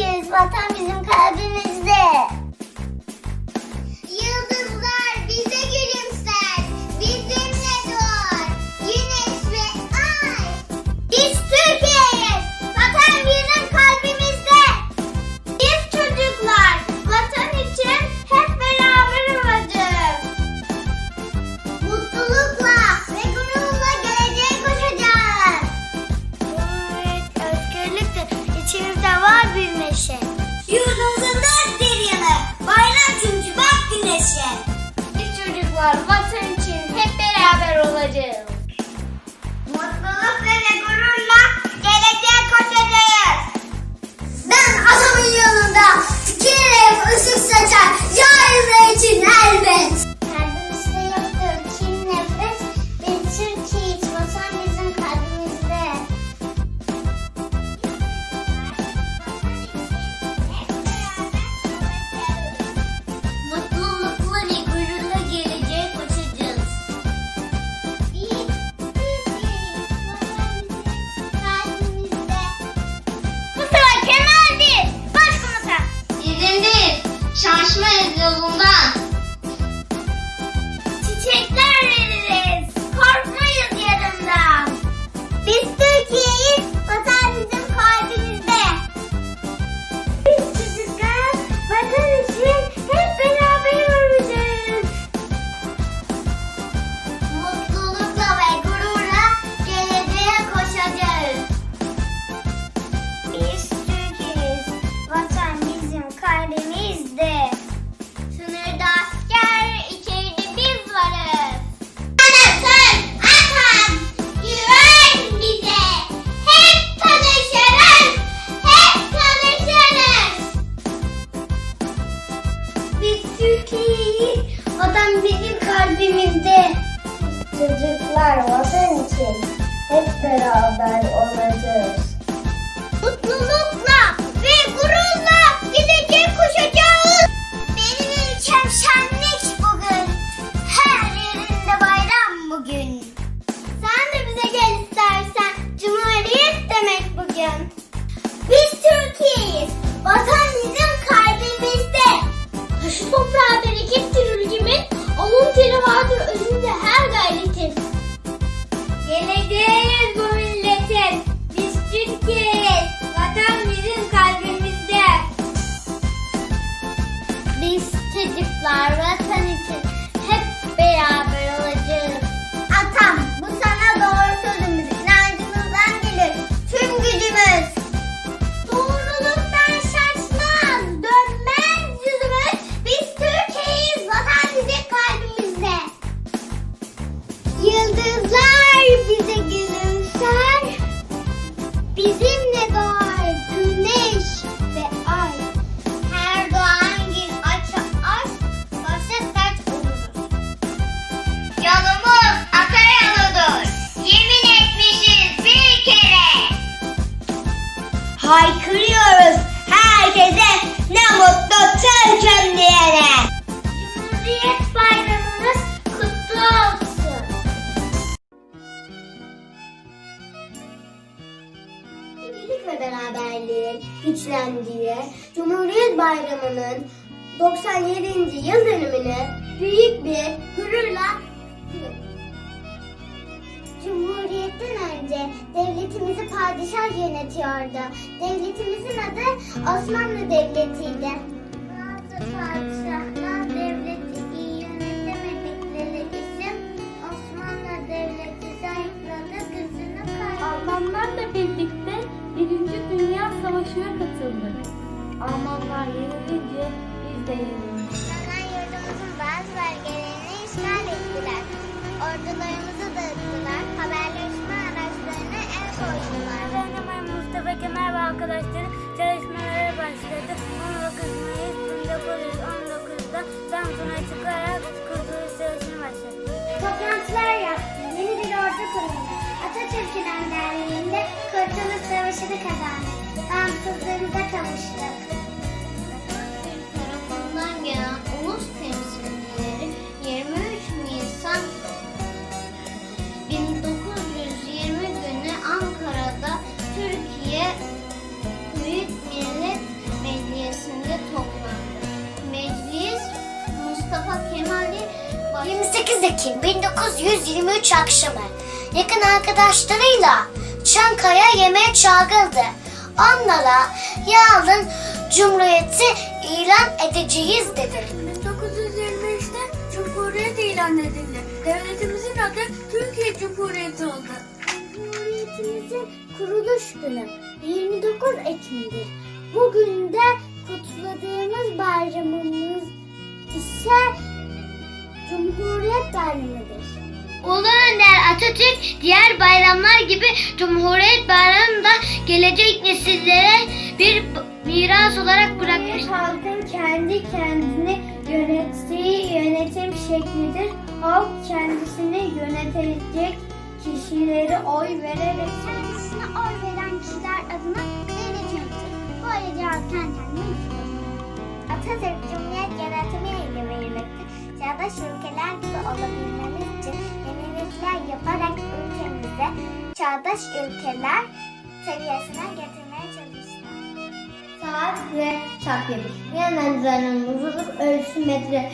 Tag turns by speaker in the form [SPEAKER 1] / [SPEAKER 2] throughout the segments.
[SPEAKER 1] Herkes vatan bizim kalbimiz turn off bad on my channel. diye Cumhuriyet Bayramı'nın 97. yıl dönümünü büyük bir gururla Cumhuriyetten önce devletimizi padişah yönetiyordu. Devletimizin adı Osmanlı Devleti'ydi. Padişahlar devleti iyi yönetemedikleri için Osmanlı Devleti zayıfladı, gücünü kaybetti.
[SPEAKER 2] Almanlarla birlikte Birinci Dünya Savaşı'na katıldı. Almanlar yenilince biz de yenildik.
[SPEAKER 1] Onlar yurdumuzun bazı bölgelerini işgal ettiler. Ordularımızı dağıttılar, haberleşme araçlarına el koydular.
[SPEAKER 2] Benim Dönemem Mustafa Kemal ve arkadaşları çalışmalara başladı. 19 Mayıs 1919'da Samsun'a çıkarak Kurtuluş Savaşı'nı başladı.
[SPEAKER 1] Toplantılar yaptı, yeni bir ordu kuruldu. Atatürk'ün önderliği barışını kazandık. Bağımsızlığımıza kavuştuk.
[SPEAKER 3] Türk tarafından gelen ulus temsilcileri 23 Nisan 1920 günü Ankara'da Türkiye Büyük Millet Meclisi'nde toplandı.
[SPEAKER 4] Meclis Mustafa Kemal'i 28 Ekim 1923 akşamı yakın arkadaşlarıyla Çankaya yemeğe çağrıldı. Onlara yarın Cumhuriyeti ilan edeceğiz dedi.
[SPEAKER 5] 1923'te Cumhuriyet ilan edildi. Devletimizin adı Türkiye Cumhuriyeti oldu.
[SPEAKER 4] Cumhuriyetimizin kuruluş günü 29 Ekim'dir. Bugün de kutladığımız bayramımız ise Cumhuriyet Bayramı'dır.
[SPEAKER 1] Ulu Önder Atatürk diğer bayramlar gibi Cumhuriyet Bayramı'nı da gelecek nesillere bir miras olarak bırakmıştır.
[SPEAKER 4] halkın kendi kendini yönettiği yönetim şeklidir. Halk kendisini yönetecek kişileri oy vererek kendisine oy veren kişiler adına devletimizdir. Böylece halk kendi kendini. Atatürk Cumhuriyet yönetimi ile verilmektir. Çağdaş ülkeler gibi olabilmemiz için yenilikler yaparak ülkemize çağdaş ülkeler seviyesine getirmeye çalıştılar. Saat ve takvim. Hemen zararımızın ölçü metre.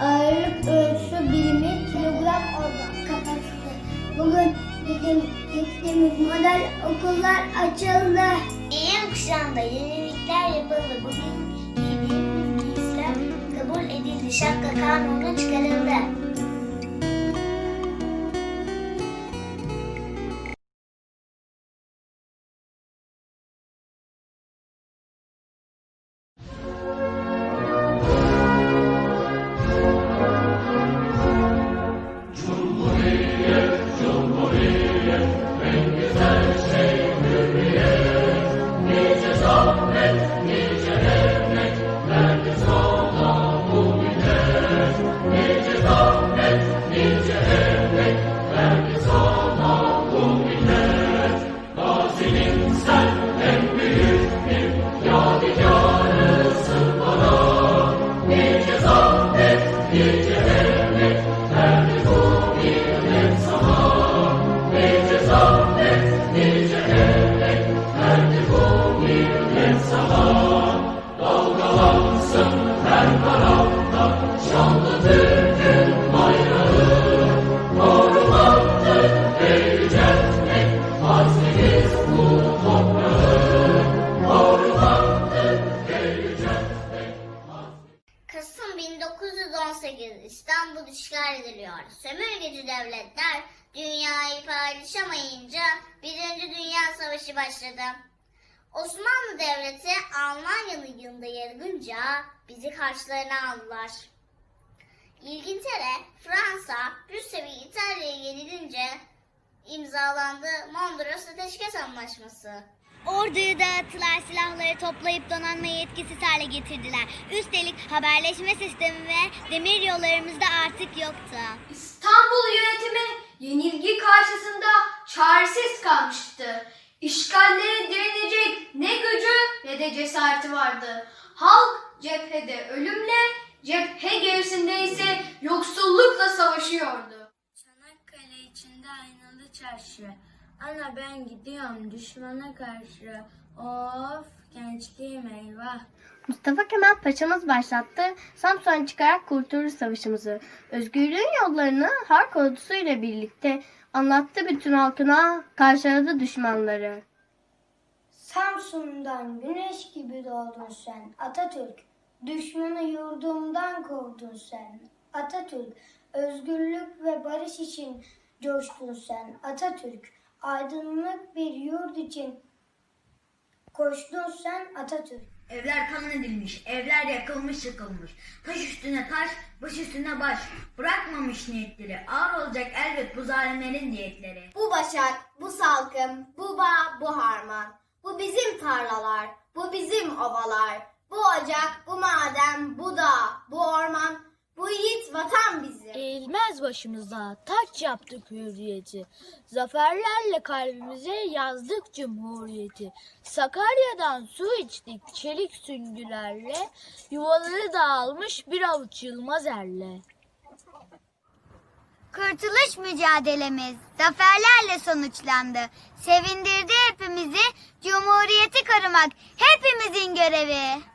[SPEAKER 4] Ağırlık ölçü birimi kilogram oldu. Kapatıldı. Bugün bizim gittiğimiz model okullar açıldı. İyim kuşağında yenilikler yapıldı. Bugün giydiğimiz giysiler kabul edildi. Şapka kanunu çıkarıldı.
[SPEAKER 1] Devletler dünyayı paylaşamayınca Birinci Dünya Savaşı başladı. Osmanlı Devleti Almanya'nın yanında yargınca bizi karşılarına aldılar. İlgintere, Fransa, Rusya ve İtalya'yı yenilince imzalandı Mondros Ateşkes Anlaşması.
[SPEAKER 4] Orduyu dağıttılar, silahları toplayıp donanmayı etkisiz hale getirdiler. Üstelik haberleşme sistemi ve demir yollarımız da artık yoktu.
[SPEAKER 6] İstanbul yönetimi yenilgi karşısında çaresiz kalmıştı. İşgallere direnecek ne gücü ne de cesareti vardı. Halk cephede ölümle, cephe gerisinde ise yoksullukla savaşıyordu.
[SPEAKER 5] Çanakkale içinde aynalı çarşı. Ana ben gidiyorum düşmana karşı. Of gençliğim eyvah.
[SPEAKER 7] Mustafa Kemal Paşa'mız başlattı. Samsun'a çıkarak Kurtuluş Savaşımızı. Özgürlüğün yollarını harp ordusuyla birlikte anlattı bütün halkına, karşıladı düşmanları.
[SPEAKER 4] Samsun'dan güneş gibi doğdun sen Atatürk. Düşmanı yurdumdan kovdun sen Atatürk. Özgürlük ve barış için coştun sen Atatürk. Aydınlık bir yurt için koştun sen Atatürk.
[SPEAKER 8] Evler kan edilmiş, evler yakılmış yıkılmış. Taş üstüne taş, baş üstüne baş. Bırakmamış niyetleri. Ağır olacak elbet bu zalimlerin diyetleri.
[SPEAKER 4] Bu başak, bu salkım, bu bağ, bu harman. Bu bizim tarlalar, bu bizim ovalar. Bu ocak, bu maden, bu dağ, bu orman. Bu yiğit vatan bizim.
[SPEAKER 5] Eğilmez başımıza taç yaptık hürriyeti. Zaferlerle kalbimize yazdık cumhuriyeti. Sakarya'dan su içtik çelik süngülerle. Yuvaları dağılmış bir avuç yılmaz erle.
[SPEAKER 4] Kurtuluş mücadelemiz zaferlerle sonuçlandı. Sevindirdi hepimizi. Cumhuriyeti korumak hepimizin görevi.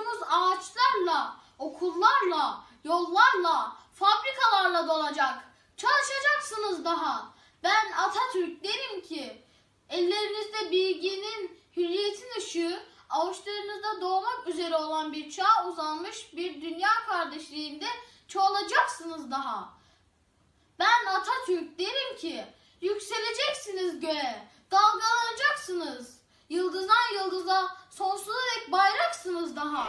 [SPEAKER 6] Yurdumuz ağaçlarla,
[SPEAKER 9] okullarla, yollarla, fabrikalarla dolacak. Çalışacaksınız daha. Ben Atatürk derim ki ellerinizde bilginin, hürriyetin ışığı, avuçlarınızda doğmak üzere olan bir çağ uzanmış bir dünya kardeşliğinde çoğalacaksınız daha. Ben Atatürk derim ki yükseleceksiniz göğe, dalgalanacaksınız. Yıldızdan yıldıza sonsuza dek bayraksınız daha.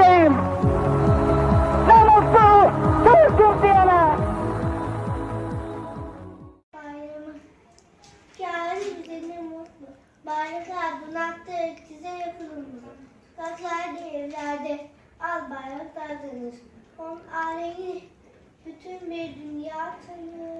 [SPEAKER 1] Yakınımızı. Sokaklarda evlerde al bayraklar denir. Onun aleyhine bütün bir dünya tanır.